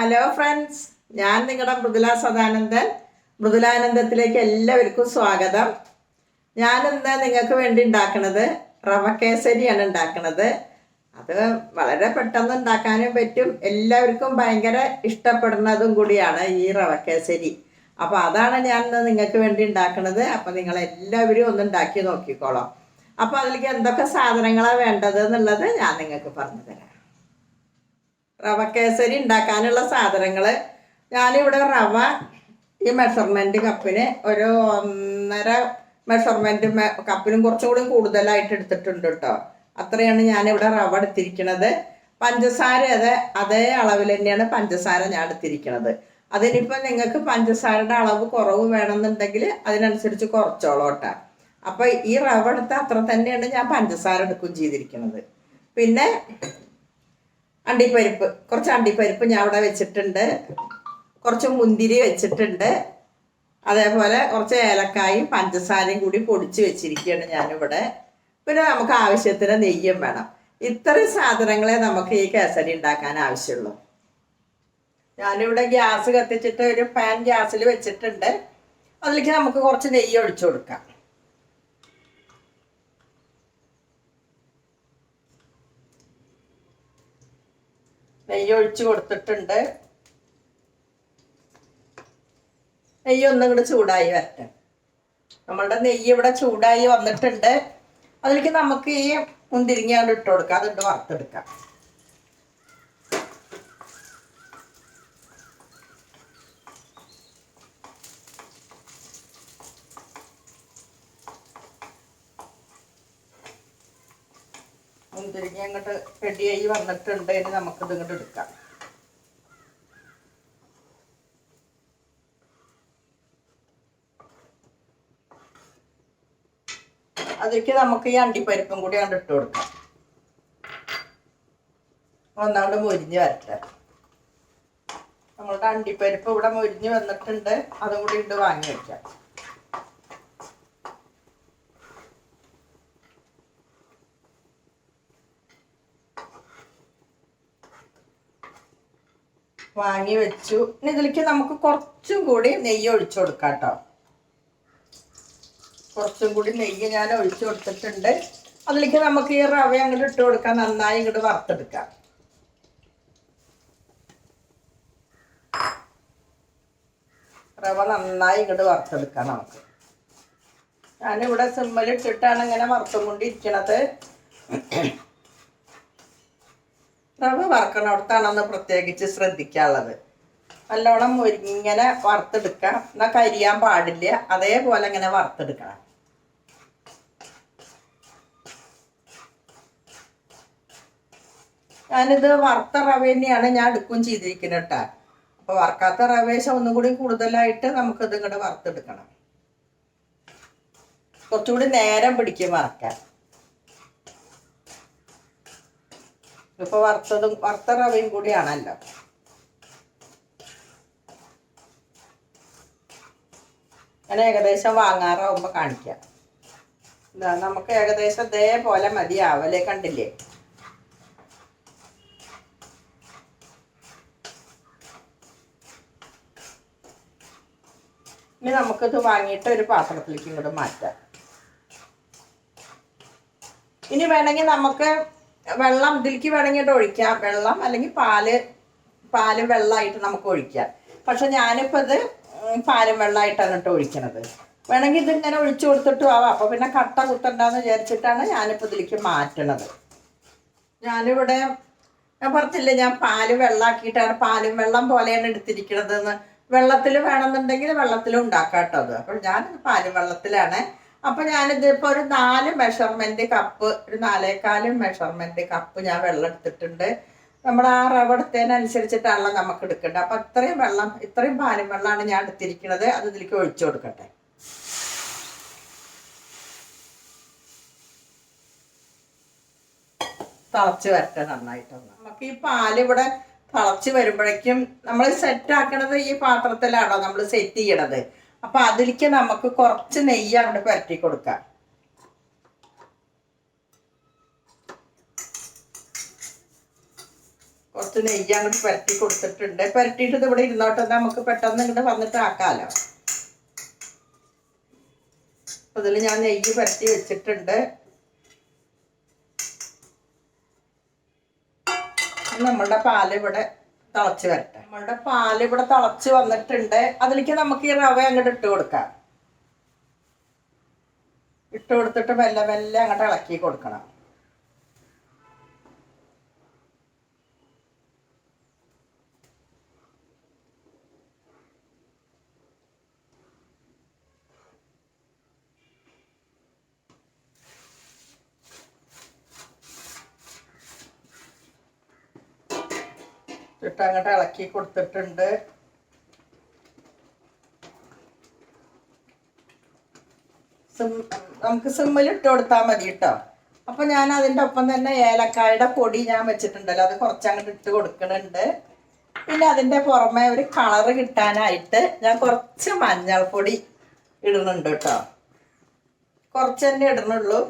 Hello friends ഞാൻ നിങ്ങളുടെ മൃദുല സദാനന്ദൻ. മൃദുലാനന്ദത്തിലേക്ക് എല്ലാവർക്കും സ്വാഗതം. ഞാനിന്ന് നിങ്ങൾക്ക് വേണ്ടി ഉണ്ടാക്കുന്നത് റവ കേസരിയാണ് ഉണ്ടാക്കുന്നത്. അത് വളരെ പെട്ടെന്ന് ഉണ്ടാക്കാനും പറ്റും. എല്ലാവർക്കും ഭയങ്കര ഇഷ്ടപ്പെടുന്നതും കൂടിയാണ് ഈ റവ കേസരി അപ്പോൾ അതാണ് ഞാൻ ഇന്ന് നിങ്ങൾക്ക് വേണ്ടി ഉണ്ടാക്കുന്നത്. അപ്പോൾ നിങ്ങൾ എല്ലാവരും ഒന്ന് ഉണ്ടാക്കി നോക്കിക്കോളാം. അപ്പോൾ അതിലേക്ക് എന്തൊക്കെ സാധനങ്ങളാണ് വേണ്ടത് എന്നുള്ളത് ഞാൻ നിങ്ങൾക്ക് പറഞ്ഞു തരാം. റവ കേസരി ഉണ്ടാക്കാനുള്ള സാധനങ്ങൾ ഞാനിവിടെ റവ ഈ മെഷർമെന്റ് കപ്പിന് ഒരു ഒന്നര മെഷർമെന്റ് കപ്പിനും കുറച്ചും കൂടി കൂടുതലായിട്ട് എടുത്തിട്ടുണ്ട് കേട്ടോ അത്രയാണ് ഞാനിവിടെ റവ എടുത്തിരിക്കുന്നത് പഞ്ചസാര അതെ അതേ അളവിൽ തന്നെയാണ് പഞ്ചസാര ഞാൻ എടുത്തിരിക്കുന്നത് അതിനിപ്പോൾ നിങ്ങൾക്ക് പഞ്ചസാരയുടെ അളവ് കുറവ് വേണമെന്നുണ്ടെങ്കിൽ അതിനനുസരിച്ച് കുറച്ചോളൂ കേട്ടോ അപ്പോൾ ഈ റവ എടുത്ത അത്ര തന്നെയാണ് ഞാൻ പഞ്ചസാര എടുക്കുകയും ചെയ്തിരിക്കുന്നത് പിന്നെ അണ്ടിപ്പരിപ്പ് കുറച്ച് അണ്ടിപ്പരിപ്പ് ഞാൻ അവിടെ വെച്ചിട്ടുണ്ട്. കുറച്ച് മുന്തിരി വെച്ചിട്ടുണ്ട്. അതേപോലെ കുറച്ച് ഏലക്കായും പഞ്ചസാരയും കൂടി പൊടിച്ച് വെച്ചിരിക്കുകയാണ് ഞാനിവിടെ. പിന്നെ നമുക്ക് ആവശ്യത്തിന് നെയ്യും വേണം. ഇത്രയും സാധനങ്ങളെ നമുക്ക് ഈ കേസരി ഉണ്ടാക്കാൻ ആവശ്യമുള്ളൂ. ഞാനിവിടെ ഗ്യാസ് കത്തിച്ചിട്ട് ഒരു പാൻ ഗ്യാസിൽ വെച്ചിട്ടുണ്ട്. അതിലേക്ക് നമുക്ക് കുറച്ച് നെയ്യ് ഒഴിച്ചു കൊടുക്കാം. നെയ്യ് ഒഴിച്ച് കൊടുത്തിട്ടുണ്ട്. നെയ്യ് ഒന്നും കൂടെ ചൂടായി വരട്ടെ. നമ്മളുടെ നെയ്യ് ഇവിടെ ചൂടായി വന്നിട്ടുണ്ട്. അതിലേക്ക് നമുക്ക് ഈ മുന്തിരിങ്ങ ഇട്ട് കൊടുക്കാം. അതിട്ട് വറുത്തെടുക്കാം. മുന്തിരിങ്ങ അങ്ങോട്ട് റെഡിയായി വന്നിട്ടുണ്ട്. ഇനി നമുക്കിത് ഇങ്ങോട്ട് എടുക്കാം. അതിലേക്ക് നമുക്ക് ഈ അണ്ടിപ്പരിപ്പും കൂടി അങ്ങോട്ട് ഇട്ട് കൊടുക്കാം. ഒന്നാമത് മുരിഞ്ഞ് വരട്ടെ. നമ്മളുടെ അണ്ടിപ്പരിപ്പ് ഇവിടെ മുരിഞ്ഞ് വന്നിട്ടുണ്ട്. അതും കൂടി ഇട്ട് വാങ്ങി വെക്കാം. വാങ്ങി വെച്ചു. ഇനി ഇതിലേക്ക് നമുക്ക് കുറച്ചും കൂടി നെയ്യ് ഒഴിച്ചു കൊടുക്കാം കേട്ടോ കുറച്ചും കൂടി നെയ്യ് ഞാൻ ഒഴിച്ചു കൊടുത്തിട്ടുണ്ട്. അതിലേക്ക് നമുക്ക് ഈ റവ അങ്ങോട്ട് ഇട്ട് കൊടുക്കാം. നന്നായി ഇങ്ങോട്ട് വറുത്തെടുക്കാം. റവ നന്നായി ഇങ്ങോട്ട് വറുത്തെടുക്കാം നമുക്ക്. ഞാനിവിടെ സിമ്മലിട്ടിട്ടാണ് ഇങ്ങനെ വറുത്തും കൊണ്ടിരിക്കണത്. റവ വറക്കണോടത്താണെന്ന് പ്രത്യേകിച്ച് ശ്രദ്ധിക്കാനുള്ളത്. നല്ലോണം ഇങ്ങനെ വറുത്തെടുക്കാം എന്നാൽ കരിയാൻ പാടില്ല. അതേപോലെ ഇങ്ങനെ വറുത്തെടുക്കണം. ഞാനിത് വറുത്ത റവ തന്നെയാണ് ഞാൻ എടുക്കുകയും ചെയ്തിരിക്കുന്നത് കേട്ടോ. അപ്പോൾ വറുക്കാത്ത റവേശം ഒന്നും കൂടി കൂടുതലായിട്ട് നമുക്കിത് ഇങ്ങോട്ട് വറുത്തെടുക്കണം. കുറച്ചുകൂടി നേരം പിടിക്കും വറക്കാൻ. ഇപ്പൊ വറുത്തതും വറുത്ത റവയും കൂടിയാണല്ലോ. ഞാൻ ഏകദേശം വാങ്ങാറാവുമ്പോ കാണിക്കാം. ഇതാ നമുക്ക് ഏകദേശം ഇതേപോലെ മതിയാവല്ലേ കണ്ടില്ലേ? ഇനി നമുക്കിത് വാങ്ങിയിട്ട് ഒരു പാത്രത്തിലേക്ക് ഇങ്ങോട്ട് മാറ്റാം. ഇനി വേണമെങ്കിൽ നമുക്ക് വെള്ളം ഇതിലേക്ക് വേണമെങ്കിൽ ഒഴിക്കാം. വെള്ളം അല്ലെങ്കിൽ പാൽ പാലും വെള്ളമായിട്ട് നമുക്ക് ഒഴിക്കാം. പക്ഷെ ഞാനിപ്പോൾ ഇത് പാലും വെള്ളമായിട്ടാണ് കേട്ടോ ഒഴിക്കണത്. വേണമെങ്കിൽ ഇതിങ്ങനെ ഒഴിച്ചു കൊടുത്തിട്ടും ആവാം. അപ്പോൾ പിന്നെ കട്ട കുത്തണ്ടെന്ന് വിചാരിച്ചിട്ടാണ് ഞാനിപ്പോൾ ഇതിലേക്ക് മാറ്റണത്. ഞാനിവിടെ ഞാൻ പറഞ്ഞില്ലേ ഞാൻ പാൽ വെള്ളമാക്കിയിട്ടാണ് പാലും വെള്ളം പോലെയാണ് എടുത്തിരിക്കണതെന്ന്. വെള്ളത്തിൽ വേണമെന്നുണ്ടെങ്കിൽ വെള്ളത്തിലും ഉണ്ടാക്കാം കേട്ടോ അത്. അപ്പോൾ ഞാൻ പാലും വെള്ളത്തിലാണ് അപ്പോൾ ഞാനിത് ഇപ്പോൾ ഒരു നാല് മെഷർമെന്റ് കപ്പ് ഒരു നാലേക്കാലും മെഷർമെന്റ് കപ്പ് ഞാൻ വെള്ളം എടുത്തിട്ടുണ്ട്. നമ്മൾ ആ റവ നമുക്ക് എടുക്കേണ്ടത്. അപ്പൊ ഇത്രയും വെള്ളം ഇത്രയും പാലും വെള്ളമാണ് ഞാൻ എടുത്തിരിക്കുന്നത്. അത് ഇതിലേക്ക് ഒഴിച്ചു കൊടുക്കട്ടെ. തിളച്ച് വരട്ടെ നന്നായിട്ടൊന്ന്. നമുക്ക് ഈ പാൽ ഇവിടെ തിളച്ച് വരുമ്പോഴേക്കും നമ്മൾ സെറ്റ് ആക്കണത് ഈ പാത്രത്തിലാണോ നമ്മൾ സെറ്റ് ചെയ്യണത്? അപ്പൊ അതിലേക്ക് നമുക്ക് കുറച്ച് നെയ്യ് അങ്ങോട്ട് പുരട്ടി കൊടുക്കാം. കുറച്ച് നെയ്യ് അങ്ങോട്ട് പുരട്ടി കൊടുത്തിട്ടുണ്ട്. പുരട്ടിയിട്ട് ഇവിടെ ഇരുന്നോട്ടെ നമുക്ക് പെട്ടെന്ന് ഇങ്ങോട്ട് വന്നിട്ട് ആക്കാമല്ലോ അതിൽ ഞാൻ നെയ്യ് പുരട്ടി വെച്ചിട്ടുണ്ട്. നമ്മളുടെ പാലിവിടെ തിളച്ച് വരട്ടെ. നമ്മളുടെ പാൽ ഇവിടെ തിളച്ച് വന്നിട്ടുണ്ട്. അതിലേക്ക് നമുക്ക് ഈ റവ അങ്ങോട്ട് ഇട്ട് കൊടുക്കാം. ഇട്ട് കൊടുത്തിട്ട് മെല്ലെ മെല്ലെ അങ്ങോട്ട് ഇളക്കി കൊടുക്കണം. ഇട്ട് അങ്ങോട്ട് ഇളക്കി കൊടുത്തിട്ടുണ്ട്. നമുക്ക് സിമ്മിൽ ഇട്ട് കൊടുത്താൽ മതി കേട്ടോ. അപ്പൊ ഞാൻ അതിന്റെ ഒപ്പം തന്നെ ഏലക്കായുടെ പൊടി ഞാൻ വെച്ചിട്ടുണ്ടല്ലോ അത് കുറച്ച് അങ്ങോട്ട് ഇട്ട് കൊടുക്കുന്നുണ്ട് പിന്നെ അതിന്റെ പുറമെ ഒരു കളറ് കിട്ടാനായിട്ട് ഞാൻ കുറച്ച് മഞ്ഞൾപ്പൊടി ഇടുന്നുണ്ട് കേട്ടോ. കുറച്ച് തന്നെ ഇടുന്നുള്ളൂ.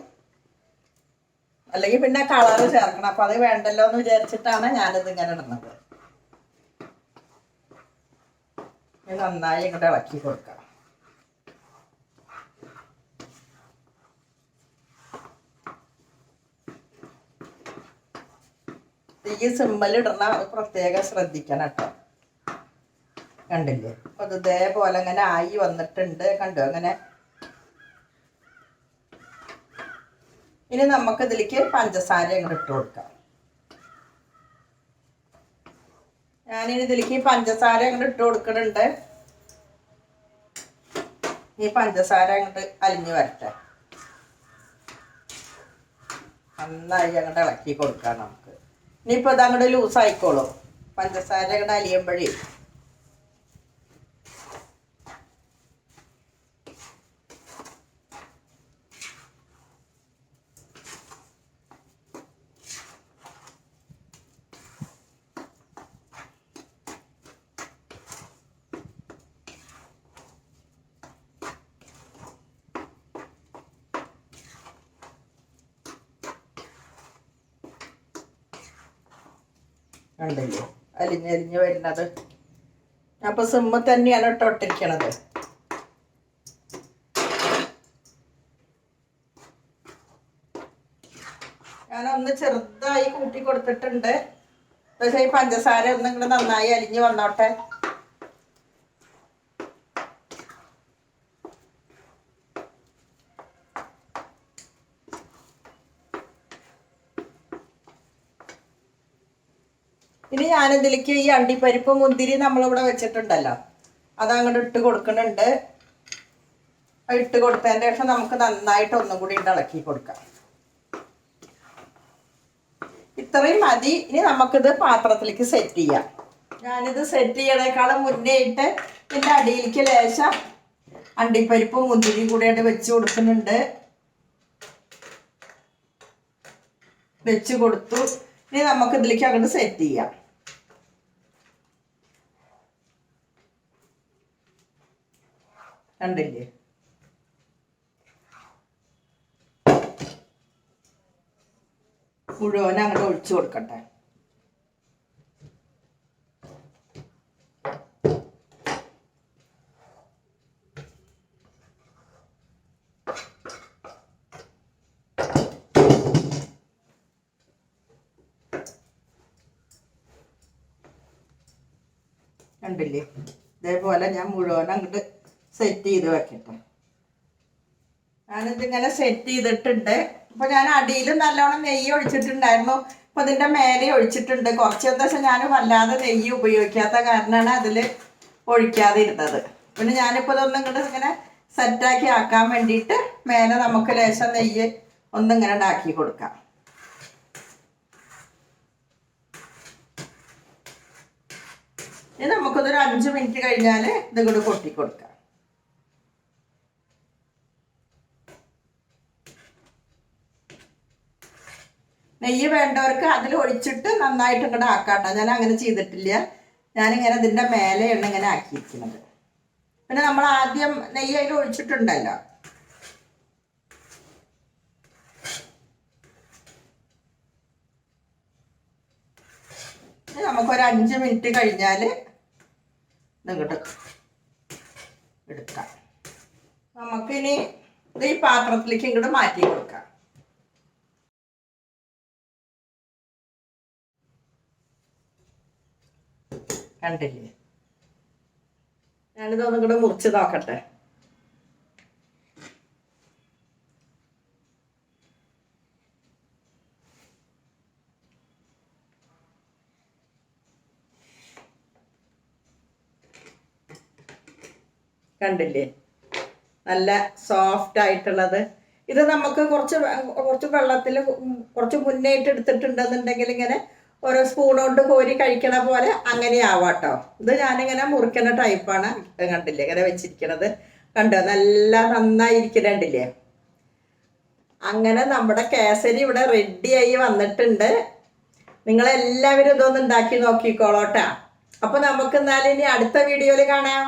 അല്ലെങ്കിൽ പിന്നെ കളറ് ചേർക്കണം. അപ്പൊ അത് വേണ്ടല്ലോ എന്ന് വിചാരിച്ചിട്ടാണ് ഞാനിത് ഇങ്ങനെ ഇടുന്നത് ഇത് നന്നായി ഇങ്ങോട്ട് ഇളക്കി കൊടുക്കാം. ഇടണ അത് പ്രത്യേകം ശ്രദ്ധിക്കണം കേട്ടോ. കണ്ടില്ലേ? അപ്പൊ അത് ഇതേപോലെ അങ്ങനെ ആയി വന്നിട്ടുണ്ട്. കണ്ടോ? അങ്ങനെ ഇനി നമുക്ക് ഇതിലേക്ക് പഞ്ചസാര അങ്ങോട്ട് ഇട്ട് കൊടുക്കാം. ഞാനിനി ഇതിലേക്ക് പഞ്ചസാര അങ്ങോട്ട് ഇട്ട് കൊടുക്കുന്നുണ്ട് ഈ പഞ്ചസാര അങ്ങോട്ട് അലിഞ്ഞു വരട്ടെ. നന്നായി അങ്ങോട്ട് ഇളക്കി കൊടുക്കാം നമുക്ക്. ഇനിയിപ്പോൾ ഇത് അങ്ങോട്ട് ലൂസ് ആയിക്കോളും പഞ്ചസാര അങ്ങോട്ട് അലിയുമ്പോഴേ. കണ്ടില്ലേ? അലിഞ്ഞലിഞ്ഞ് വരുന്നത്. അപ്പൊ സിമ്മ തന്നെയാണ് ഇട്ടോട്ടിരിക്കണത് ഞാനൊന്ന് ചെറുതായി കൂട്ടി കൊടുത്തിട്ടുണ്ട് പക്ഷേ ഈ പഞ്ചസാര ഒന്നും ഇങ്ങനെ നന്നായി അലിഞ്ഞ് വന്നോട്ടെ. ഇനി ഞാനിതിലേക്ക് ഈ അണ്ടിപ്പരിപ്പ് മുന്തിരി നമ്മളിവിടെ വെച്ചിട്ടുണ്ടല്ലോ. അത് അങ്ങോട്ട് ഇട്ട് കൊടുക്കുന്നുണ്ട്. ഇട്ട് കൊടുത്തതിന് ശേഷം നമുക്ക് നന്നായിട്ട് ഒന്നും കൂടി ഇളക്കി കൊടുക്കാം. ഇത്രയും മതി. ഇനി നമുക്കിത് പാത്രത്തിലേക്ക് സെറ്റ് ചെയ്യാം. ഞാനിത് സെറ്റ് ചെയ്യണേക്കാളും മുന്നേ ഇട്ട് ഇതിന്റെ അടിയിലേക്ക് ലേശം അണ്ടിപ്പരിപ്പും മുന്തിരിയും കൂടിയായിട്ട് വെച്ച് കൊടുക്കുന്നുണ്ട്. വെച്ച് കൊടുത്തു. ഇനി നമുക്ക് ഇതിലേക്ക് അങ്ങോട്ട് സെറ്റ് ചെയ്യാം. കണ്ടില്ലേ? മുഴുവൻ അങ്ങോട്ട് ഒഴിച്ചു കൊടുക്കട്ടെ. കണ്ടില്ലേ? ഇതേപോലെ ഞാൻ മുഴുവൻ അങ്ങോട്ട് സെറ്റ് ചെയ്ത് വെക്കട്ടെ. ഞാനിതിങ്ങനെ സെറ്റ് ചെയ്തിട്ടുണ്ട്. അപ്പൊ ഞാൻ അടിയിൽ നല്ലോണം നെയ്യ് ഒഴിച്ചിട്ടുണ്ടായിരുന്നു. അപ്പൊ ഇതിന്റെ മേലെ ഒഴിച്ചിട്ടുണ്ട്. കുറച്ച് ദിവസം ഞാൻ വല്ലാതെ നെയ്യ് ഉപയോഗിക്കാത്ത കാരണമാണ് അതിൽ ഒഴിക്കാതിരുന്നത്. പിന്നെ ഞാനിപ്പോൾ ഇതൊന്നും ഇങ്ങോട്ട് ഇങ്ങനെ സെറ്റാക്കി ആക്കാൻ വേണ്ടിയിട്ട് മേലെ നമുക്ക് ലേശം നെയ്യ് ഒന്നിങ്ങനെ ഉണ്ടാക്കി കൊടുക്കാം. ഇനി നമുക്കിതൊരു അഞ്ച് മിനിറ്റ് കഴിഞ്ഞാൽ ഇത് കൂടെ നെയ്യ് വേണ്ടവർക്ക് അതിൽ ഒഴിച്ചിട്ട് നന്നായിട്ട് ഇങ്ങോട്ട് ആക്കാട്ടോ. ഞാൻ അങ്ങനെ ചെയ്തിട്ടില്ല. ഞാനിങ്ങനെ ഇതിന്റെ മേലെയാണ് ഇങ്ങനെ ആക്കിയിരിക്കുന്നത്. പിന്നെ നമ്മൾ ആദ്യം നെയ്യ് അതിൽ ഒഴിച്ചിട്ടുണ്ടല്ലോ. നമുക്കൊരു അഞ്ച് മിനിറ്റ് കഴിഞ്ഞാൽ ഇങ്ങോട്ട് എടുക്കാം. നമുക്കിനി ഇത് ഈ പാത്രത്തിലേക്ക് ഇങ്ങോട്ട് മാറ്റി കൊടുക്കാം. കണ്ടില്ലേ? ഞാനിതൊന്നും കൂടെ മുറിച്ച് നോക്കട്ടെ കണ്ടില്ലേ? നല്ല സോഫ്റ്റ് ആയിട്ടുള്ളത്. ഇത് നമുക്ക് കുറച്ച് കുറച്ച് വെള്ളത്തിൽ കുറച്ച് മുന്നേറ്റ് എടുത്തിട്ടുണ്ടെന്നുണ്ടെങ്കിൽ ഇങ്ങനെ ഓരോ സ്പൂൺ കൊണ്ട് കോരി കഴിക്കണ പോലെ അങ്ങനെ ആവാട്ടോ ഇത് ഞാനിങ്ങനെ മുറിക്കുന്ന ടൈപ്പാണ് കണ്ടില്ലേ? ഇങ്ങനെ വെച്ചിരിക്കണത്. കണ്ടോ? നല്ല നന്നായി നന്നായിരിക്കണണ്ടില്ലേ അങ്ങനെ നമ്മുടെ കേസരി ഇവിടെ റെഡിയായി വന്നിട്ടുണ്ട്. നിങ്ങളെല്ലാവരും ഇതൊന്ന് ഉണ്ടാക്കി നോക്കിക്കോളോട്ടാ. അപ്പൊ നമുക്ക് എന്നാലും ഇനി അടുത്ത വീഡിയോയിൽ കാണാം.